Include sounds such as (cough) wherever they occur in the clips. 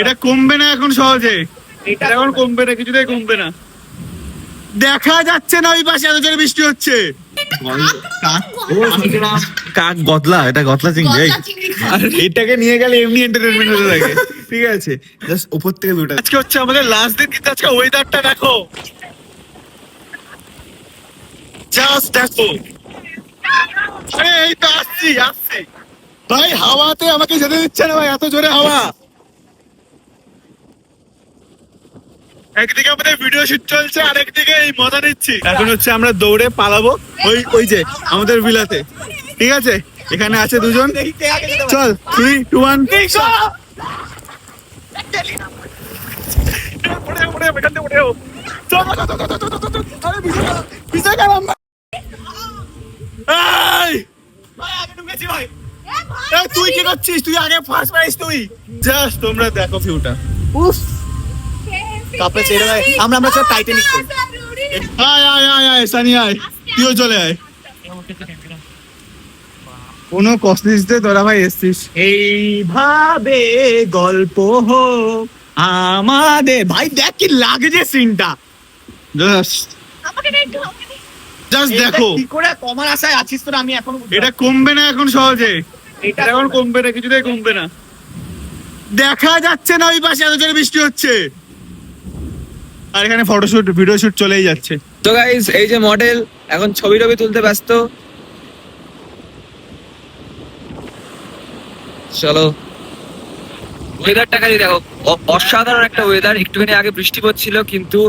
এটা কমবে না এখন সহজে। এটা এখন কমবে না কিছুতেই কমবে না। দেখা যাচ্ছে না ওই পাশে এত জোরে বৃষ্টি হচ্ছে। কাক গতলা এটা গতলা চিংড়ি এটাকে নিয়ে গেলে এমনি এন্টারটেনমেন্ট হতে থাকে ঠিক আছে জাস্ট উপর থেকে দুটো আজকে হচ্ছে আমাদের লাস্ট দিন কিন্তু আজকে ওয়েদারটা দেখো। জাস্ট দেখো। আরে এই তো আসছি আসছি। ভাই হাওয়াতে আমাকে যেতে দিচ্ছে না ভাই এত জোরে হাওয়া। একদিকে আমাদের ভিডিও শুট চলছে আর একদিকে এই মজা নিচ্ছি। এখন হচ্ছে আমরা দৌড়ে পালাবো ওই ওই যে, আমাদের বিলাতে ঠিক আছে? এখানে আছে দুজন। চল থ্রি টু ওয়ান তুই কি করছিস? তুই আগে ফার্স্ট প্রাইজ তুই। জাস্ট তোমরা দেখো ভিউটা কাপড়ে আমরা- আমরা সব টাইটানিক করি। আয় আয় আয় আয় সানি আয়। তুইও চলে আয়। কোনো কসলিসতে তোরা ভাই এসছিস। এইভাবে গল্প হোক আমাদের। ভাই দেখ কি লাগছে সিনটা জাস্ট। জাস্ট দেখো। কি করে কমার আশায় আছিস তোরা? আমি এখন এটা কমবে না এখন সহজে। এটা এখন কমবে না কিছুতেই কমবে না। দেখা যাচ্ছে না ওই পাশে এত জোরে বৃষ্টি হচ্ছে। আর এখানে ফটোশুট ভিডিও শুট চলেই যাচ্ছে। তো গাইস এই যে মডেল এখন ছবি টবি তুলতে ব্যস্ত। চলো। ওয়েদারটা খালি দেখো অসাধারণ একটা ওয়েদার একটুখানি আগে বৃষ্টি পড়ছিল, কিন্তু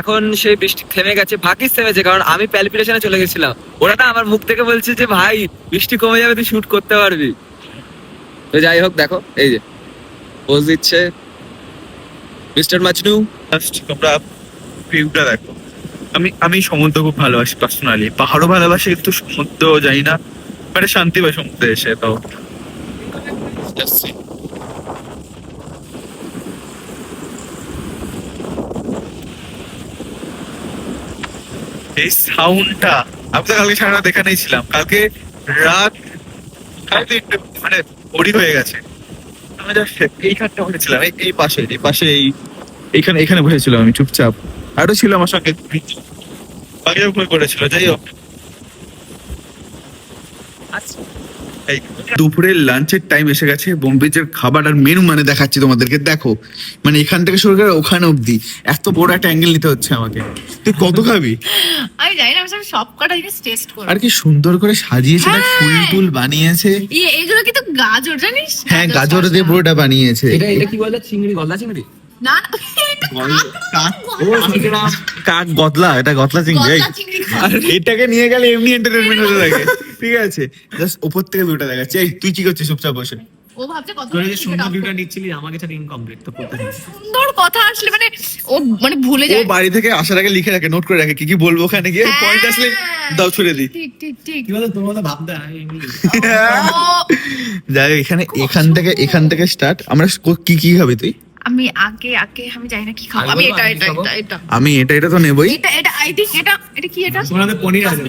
এখন সেই বৃষ্টি থেমে গেছে, ভাগ্যিস থেমেছে, কারণ আমি প্যালিপিটেশনে চলে গেছিলাম। ওরা না আমার মুখ থেকে বলছে যে, ভাই, বৃষ্টি কমে যাবে, তুই শুট করতে পারবি। তো যাই হোক, দেখো, এই যে পোজ দিচ্ছে। মিস্টার মাজনু জাস্ট তোমরা ভিউটা দেখো। আমি আমি সমুদ্র খুব ভালোবাসি পার্সোনালি পাহাড়ও ভালোবাসি, কিন্তু সমুদ্র জানি না। মানে শান্তি পাই সমুদ্রে এসে, তো। এই সাউন্ডটা আমি তো কালকে সারা এখানেই ছিলাম। কালকে রাত, কালকে একটু মানে বড়ি হয়ে গেছে। আমি just এইখানটা এই এই পাশে এই পাশে এই এইখানে এখানে বসেছিলাম আমি চুপচাপ। আরও ছিল আমার সঙ্গে। পড়েছিল যাই হোক। এই দুপুরের লাঞ্চের টাইম এসে গেছে বোম্বেজের খাবার আর মেনু মানে দেখাচ্ছি তোমাদেরকে। দেখো মানে এখান থেকে শুরু করে ওখানে অবধি এত বড় একটা অ্যাঙ্গেল নিতে হচ্ছে আমাকে। তুই কত খাবি? আমি জানি না আমি সব কটা জিনিস টেস্ট করব। আর কি সুন্দর করে সাজিয়েছে না হ্যাঁ। ফুল টুল বানিয়েছে। ইয়ে, এগুলো কিন্তু গাজর জানিস? হ্যাঁ গাজর দিয়ে পুরোটা বানিয়েছে। এটা এটা কি বলে? চিংড়ি গলদা চিংড়ি? না। কাক গতলা এটা গতলা চিংড়ি। আর এটাকে নিয়ে গেলে এমনি এন্টারটেনমেন্ট হতে থাকে। ঠিক আছে জাস্ট উপর থেকে দুটো দেখাচ্ছে। এই তুই কি করছিস? চুপচাপ বসে। ও ভাবছে কত যে সুন্দর সুন্দর ভিউটা নিচ্ছিলি আমাকে ছাড়া ইনকমপ্লিট তো করতে সুন্দর কথা আসলে মানে ও মানে ভুলে ও বাড়ি থেকে আসার আগে লিখে রাখে নোট করে রাখে কি কি বলব ওখানে গিয়ে হ্যাঁ। পয়েন্ট আসলে দাও ছুড়ে দিই। ঠিক ঠিক ঠিক। কি বলতো তোমার তো ভাবতে এমনি। ও, যাই এখানে এখান থেকে এখান থেকে স্টার্ট আমরা কি কি খাবি তুই? আমি আগে আগে আমি জানি না কি খাব। আমি এটা এটা এটা এটা। আমি এটা এটা তো নেবই। এটা এটা আই থিঙ্ক এটা এটা কি এটা? তোমার পনির আছে।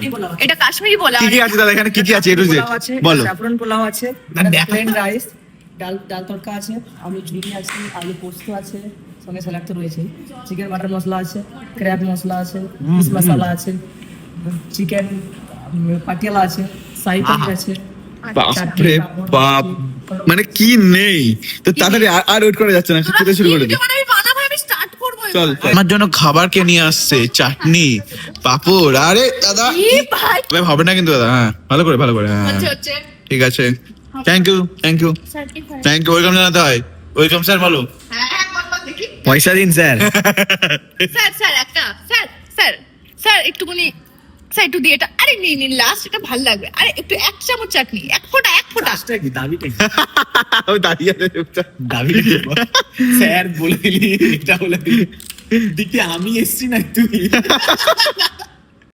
এটা কাশ্মীরি বলা কি কি আছে। দাদা এখানে? কি কি আছে? এ টু জেড পোলাও বলো। স্যাফরন পোলাও আছে প্লেন রাইস ডাল ডাল তড়কা আছে আলু ঝুড়ি আছে আলু পোস্ত আছে সঙ্গে স্যালাড তো রয়েছে চিকেন বাটার মশলা আছে ক্র্যাব মশলা আছে ফিশ মশলা আছে চিকেন পাটিয়ালা আছে সাই পনির আছে বাপরে বাপ। মানে কি নেই? তো তাড়াতাড়ি আর- ওয়েট করা যাচ্ছে না খেতে শুরু করে দিই। মানে আমি বানাবো আমি স্টার্ট করব চল আমার জন্য খাবার কে নিয়ে আসছে? চাটনি। পাপড়। আরে দাদা। ভাই? হবে না কিন্তু দাদা। হ্যাঁ ভালো করে ভালো করে। হ্যাঁ। ঠিক আছে। Thank you thank you thank you welcome জানাতে হয়। ওয়েলকাম স্যার বলো। হ্যাঁ হ্যাঁ দেখি। পয়সা দিন স্যার। (laughs) স্যার স্যার একটা। স্যার স্যার স্যার একটুখানি স্যার একটু দিয়ে এটা আরে নিন নিন লাস্ট এটা ভালো লাগবে। আরে একটু এক চামচ চাটনি এক ফোঁটা এক ফোঁটা। লাস্টটা কি দাবিটা? (laughs) ওই দাঁড়িয়ে দাবি স্যার বলে দিলি এটা বলে দিলি। দিকে আমি এসছি না তুই? (laughs)